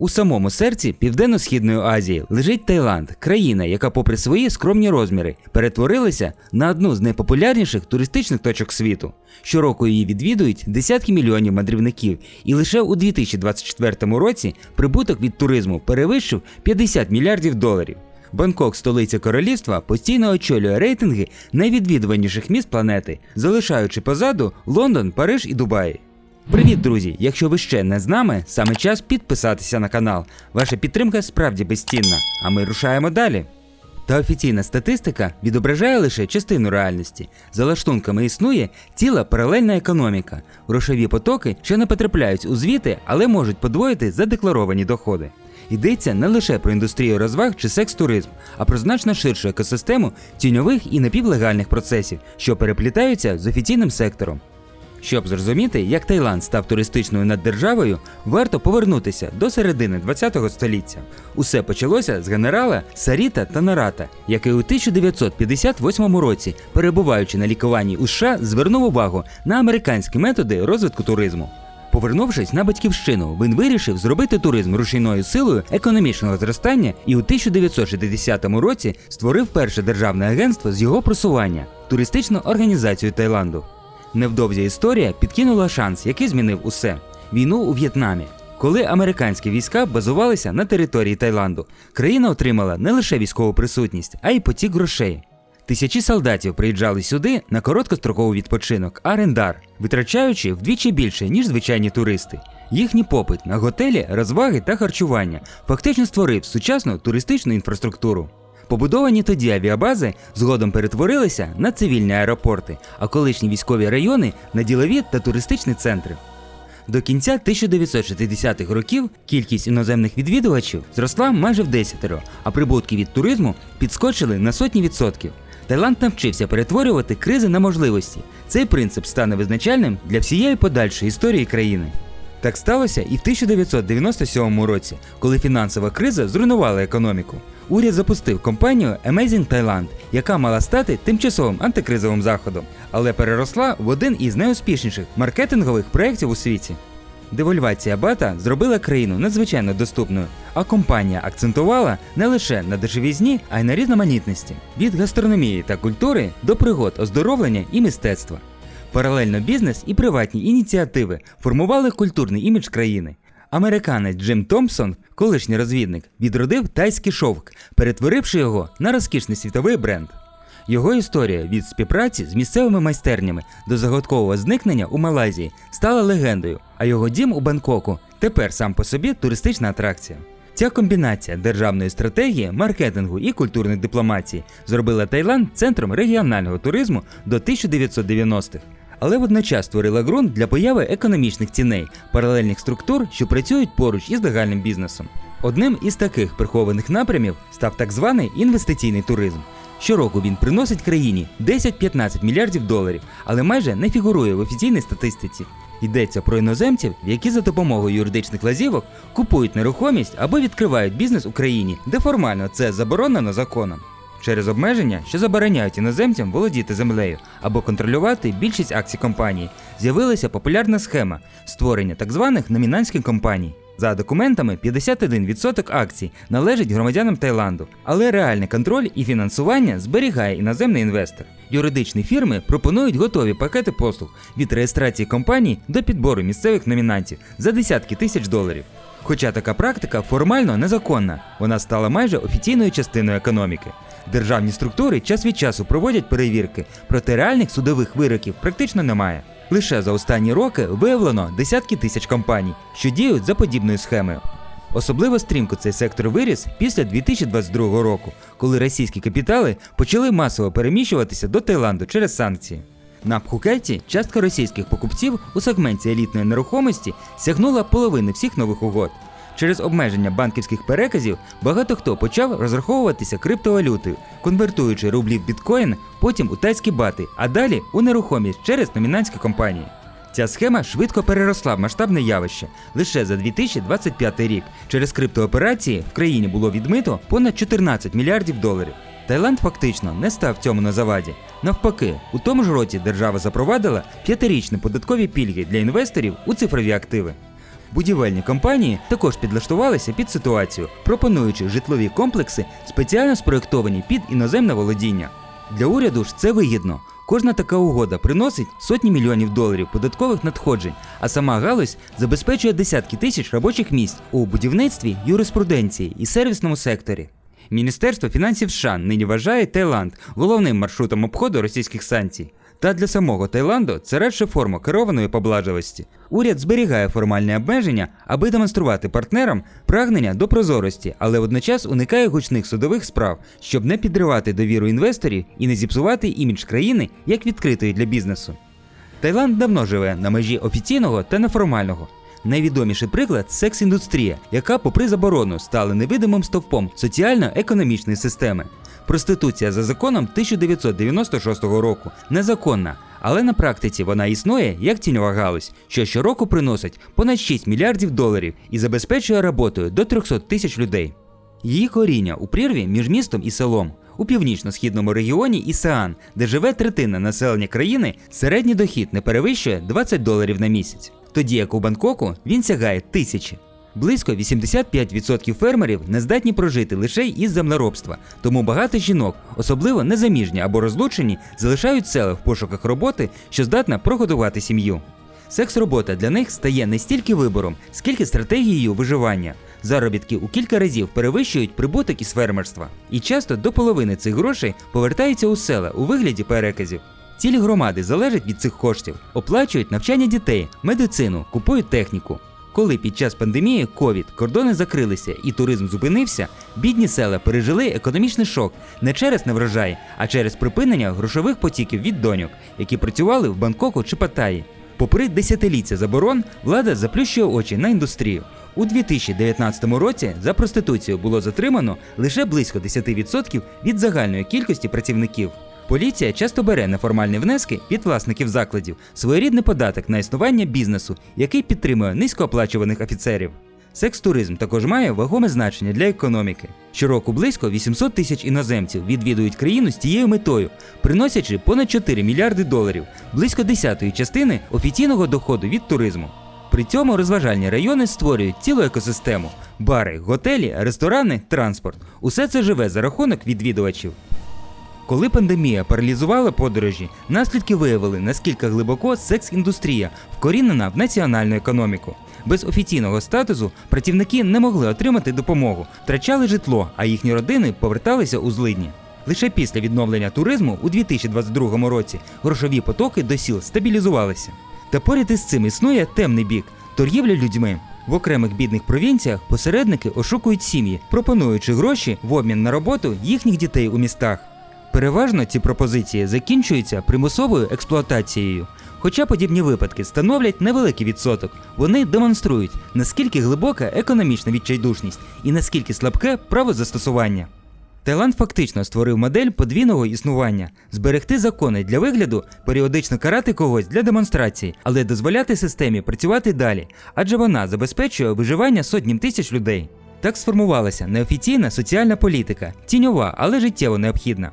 У самому серці Південно-Східної Азії лежить Таїланд, країна, яка, попри свої скромні розміри, перетворилася на одну з найпопулярніших туристичних точок світу. Щороку її відвідують десятки мільйонів мандрівників, і лише у 2024 році прибуток від туризму перевищив 50 мільярдів доларів. Бангкок, столиця королівства, постійно очолює рейтинги найвідвідуваніших міст планети, залишаючи позаду Лондон, Париж і Дубай. Привіт, друзі! Якщо ви ще не з нами, саме час підписатися на канал. Ваша підтримка справді безцінна, а ми рушаємо далі. Та офіційна статистика відображає лише частину реальності. За лаштунками існує ціла паралельна економіка. Грошові потоки ще не потрапляють у звіти, але можуть подвоїти задекларовані доходи. Йдеться не лише про індустрію розваг чи секс-туризм, а про значно ширшу екосистему тіньових і напівлегальних процесів, що переплітаються з офіційним сектором. Щоб зрозуміти, як Таїланд став туристичною наддержавою, варто повернутися до середини ХХ століття. Усе почалося з генерала Саріта Танарата, який у 1958 році, перебуваючи на лікуванні у США, звернув увагу на американські методи розвитку туризму. Повернувшись на батьківщину, він вирішив зробити туризм рушійною силою економічного зростання і у 1960 році створив перше державне агентство з його просування туристичну організацію Таїланду. Невдовзі історія підкинула шанс, який змінив усе війну у В'єтнамі. Коли американські війська базувалися на території Таїланду, країна отримала не лише військову присутність, а й потік грошей. Тисячі солдатів приїжджали сюди на короткостроковий відпочинок, арендар, витрачаючи вдвічі більше, ніж звичайні туристи. Їхній попит на готелі, розваги та харчування фактично створив сучасну туристичну інфраструктуру. Побудовані тоді авіабази згодом перетворилися на цивільні аеропорти, а колишні військові райони на ділові та туристичні центри. До кінця 1960-х років кількість іноземних відвідувачів зросла майже в десятеро, а прибутки від туризму підскочили на сотні відсотків. Таїланд навчився перетворювати кризи на можливості. Цей принцип стане визначальним для всієї подальшої історії країни. Так сталося і в 1997 році, коли фінансова криза зруйнувала економіку. Уряд запустив компанію Amazing Thailand, яка мала стати тимчасовим антикризовим заходом, але переросла в один із найуспішніших маркетингових проєктів у світі. Девольвація бата зробила країну надзвичайно доступною, а компанія акцентувала не лише на дешевізні, а й на різноманітності від гастрономії та культури до пригод оздоровлення і мистецтва. Паралельно бізнес і приватні ініціативи формували культурний імідж країни. Американець Джим Томпсон, колишній розвідник, відродив тайський шовк, перетворивши його на розкішний світовий бренд. Його історія від співпраці з місцевими майстернями до загадкового зникнення у Малайзії стала легендою, а його дім у Бангкоку тепер сам по собі туристична атракція. Ця комбінація державної стратегії, маркетингу і культурної дипломатії зробила Таїланд центром регіонального туризму до 1990-х. Але водночас створила ґрунт для появи економічних ціней, паралельних структур, що працюють поруч із легальним бізнесом. Одним із таких прихованих напрямів став так званий інвестиційний туризм. Щороку він приносить країні 10-15 мільярдів доларів, але майже не фігурує в офіційній статистиці. Йдеться про іноземців, які за допомогою юридичних лазівок купують нерухомість або відкривають бізнес у країні, де формально це заборонено законом. Через обмеження, що забороняють іноземцям володіти землею або контролювати більшість акцій компанії, з'явилася популярна схема створення так званих номінантських компаній. За документами, 51% акцій належить громадянам Таїланду, але реальний контроль і фінансування зберігає іноземний інвестор. Юридичні фірми пропонують готові пакети послуг від реєстрації компаній до підбору місцевих номінантів за десятки тисяч доларів. Хоча така практика формально незаконна, вона стала майже офіційною частиною економіки. Державні структури час від часу проводять перевірки, проте реальних судових вироків практично немає. Лише за останні роки виявлено десятки тисяч компаній, що діють за подібною схемою. Особливо стрімко цей сектор виріс після 2022 року, коли російські капітали почали масово переміщуватися до Таїланду через санкції. На Пхукеті частка російських покупців у сегменті елітної нерухомості сягнула половини всіх нових угод. Через обмеження банківських переказів багато хто почав розраховуватися криптовалютою, конвертуючи рублі в біткоін, потім у тайські бати, а далі у нерухомість через номінантські компанії. Ця схема швидко переросла в масштабне явище. Лише за 2025 рік через криптооперації в країні було відмито понад 14 мільярдів доларів. Таїланд фактично не став цьому на заваді. Навпаки, у тому ж році держава запровадила п'ятирічні податкові пільги для інвесторів у цифрові активи. Будівельні компанії також підлаштувалися під ситуацію, пропонуючи житлові комплекси, спеціально спроєктовані під іноземне володіння. Для уряду ж це вигідно. Кожна така угода приносить сотні мільйонів доларів податкових надходжень, а сама галузь забезпечує десятки тисяч робочих місць у будівництві, юриспруденції і сервісному секторі. Міністерство фінансів США нині вважає Таїланд головним маршрутом обходу російських санкцій. Та для самого Таїланду це радше форма керованої поблажливості. Уряд зберігає формальні обмеження, аби демонструвати партнерам прагнення до прозорості, але водночас уникає гучних судових справ, щоб не підривати довіру інвесторів і не зіпсувати імідж країни як відкритої для бізнесу. Таїланд давно живе на межі офіційного та неформального. Найвідоміший приклад секс-індустрія, яка, попри заборону, стала невидимим стовпом соціально-економічної системи. Проституція за законом 1996 року незаконна, але на практиці вона існує як тіньова галузь, що щороку приносить понад 6 мільярдів доларів і забезпечує роботою до 300 тисяч людей. Її коріння у прірві між містом і селом. У північно-східному регіоні Ісаан, де живе третина населення країни, середній дохід не перевищує 20 доларів на місяць, тоді як у Бангкоку він сягає тисячі. Близько 85% фермерів не здатні прожити лише із землеробства, тому багато жінок, особливо незаміжні або розлучені, залишають села в пошуках роботи, що здатна прогодувати сім'ю. Секс-робота для них стає не стільки вибором, скільки стратегією виживання. Заробітки у кілька разів перевищують прибуток із фермерства, і часто до половини цих грошей повертаються у села у вигляді переказів. Цілі громади залежать від цих коштів, оплачують навчання дітей, медицину, купують техніку. Коли під час пандемії ковід кордони закрилися і туризм зупинився, бідні села пережили економічний шок не через неврожай, а через припинення грошових потіків від доньок, які працювали в Бангкоку чи Паттайі. Попри десятиліття заборон, влада заплющує очі на індустрію. У 2019 році за проституцію було затримано лише близько 10% від загальної кількості працівників. Поліція часто бере неформальні внески від власників закладів, своєрідний податок на існування бізнесу, який підтримує низькооплачуваних офіцерів. Секс-туризм також має вагоме значення для економіки. Щороку близько 800 тисяч іноземців відвідують країну з тією метою, приносячи понад 4 мільярди доларів, близько десятої частини офіційного доходу від туризму. При цьому розважальні райони створюють цілу екосистему: бари, готелі, ресторани, транспорт. Усе це живе за рахунок відвідувачів. Коли пандемія паралізувала подорожі, наслідки виявили, наскільки глибоко секс-індустрія вкорінена в національну економіку. Без офіційного статусу працівники не могли отримати допомогу, втрачали житло, а їхні родини поверталися у злидні. Лише після відновлення туризму у 2022 році грошові потоки до сіл стабілізувалися. Та поряд із цим існує темний бік торгівля людьми. В окремих бідних провінціях посередники ошукують сім'ї, пропонуючи гроші в обмін на роботу їхніх дітей у містах. Переважно ці пропозиції закінчуються примусовою експлуатацією. Хоча подібні випадки становлять невеликий відсоток, вони демонструють, наскільки глибока економічна відчайдушність і наскільки слабке правозастосування. Таїланд фактично створив модель подвійного існування, зберегти закони для вигляду, періодично карати когось для демонстрації, але дозволяти системі працювати далі, адже вона забезпечує виживання сотням тисяч людей. Так сформувалася неофіційна соціальна політика, тіньова, але життєво необхідна.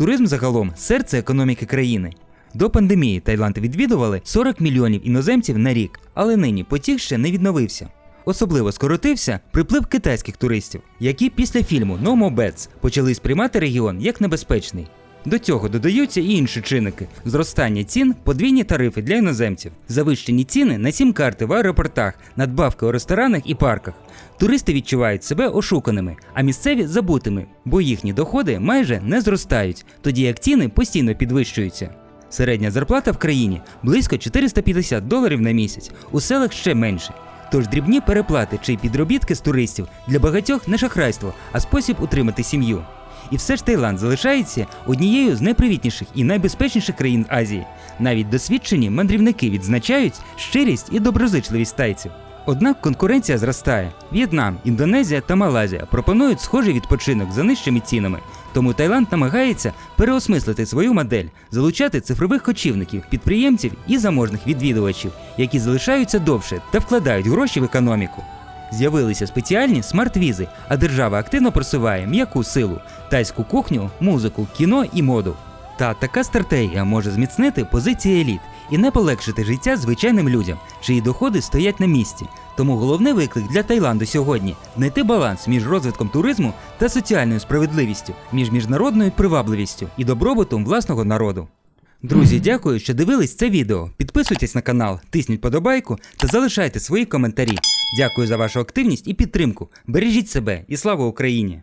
Туризм загалом серце економіки країни. До пандемії Таїланд відвідували 40 мільйонів іноземців на рік, але нині потік ще не відновився. Особливо скоротився приплив китайських туристів, які після фільму No More Bets почали сприймати регіон як небезпечний. До цього додаються і інші чинники: зростання цін, подвійні тарифи для іноземців, завищені ціни на сім-карти в аеропортах, надбавки у ресторанах і парках. Туристи відчувають себе ошуканими, а місцеві забутими, бо їхні доходи майже не зростають, тоді як ціни постійно підвищуються. Середня зарплата в країні близько 450 доларів на місяць, у селах ще менше. Тож дрібні переплати чи підробітки з туристів для багатьох не шахрайство, а спосіб утримати сім'ю. І все ж Таїланд залишається однією з найпривітніших і найбезпечніших країн Азії. Навіть досвідчені мандрівники відзначають щирість і доброзичливість тайців. Однак конкуренція зростає. В'єтнам, Індонезія та Малайзія пропонують схожий відпочинок за нижчими цінами. Тому Таїланд намагається переосмислити свою модель, залучати цифрових кочівників, підприємців і заможних відвідувачів, які залишаються довше та вкладають гроші в економіку. З'явилися спеціальні смарт-візи, а держава активно просуває м'яку силу, тайську кухню, музику, кіно і моду. Та така стратегія може зміцнити позиції еліт і не полегшити життя звичайним людям, чиї доходи стоять на місці. Тому головний виклик для Таїланду сьогодні знайти баланс між розвитком туризму та соціальною справедливістю, між міжнародною привабливістю і добробутом власного народу. Друзі, дякую, що дивились це відео. Підписуйтесь на канал, тисніть подобайку та залишайте свої коментарі. Дякую за вашу активність і підтримку. Бережіть себе і слава Україні!